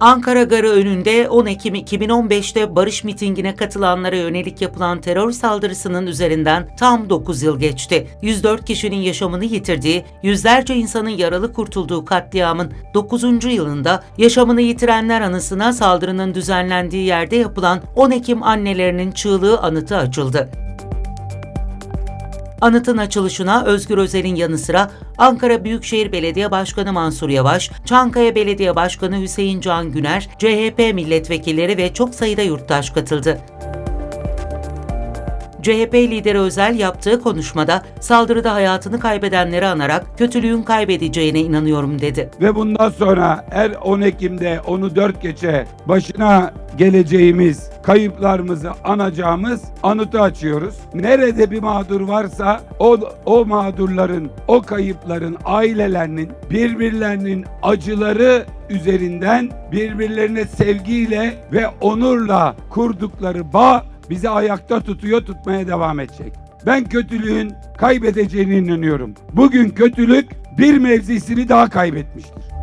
Ankara Garı önünde 10 Ekim 2015'te barış mitingine katılanlara yönelik yapılan terör saldırısının üzerinden tam 9 yıl geçti. 104 kişinin yaşamını yitirdiği, yüzlerce insanın yaralı kurtulduğu katliamın 9. yılında yaşamını yitirenler anısına saldırının düzenlendiği yerde yapılan 10 Ekim annelerinin çığlığı anıtı açıldı. Anıtın açılışına Özgür Özel'in yanı sıra Ankara Büyükşehir Belediye Başkanı Mansur Yavaş, Çankaya Belediye Başkanı Hüseyin Can Güner, CHP milletvekilleri ve çok sayıda yurttaş katıldı. CHP lideri Özel yaptığı konuşmada saldırıda hayatını kaybedenleri anarak kötülüğün kaybedeceğine inanıyorum dedi. Ve bundan sonra her 10 Ekim'de onu 4 gece başına geleceğimiz, kayıplarımızı anacağımız anıtı açıyoruz. Nerede bir mağdur varsa o, o mağdurların, o kayıpların ailelerinin birbirlerinin acıları üzerinden birbirlerine sevgiyle ve onurla kurdukları bağ bizi ayakta tutuyor, tutmaya devam edecek. Ben kötülüğün kaybedeceğine inanıyorum. Bugün kötülük bir mevzisini daha kaybetmiştir.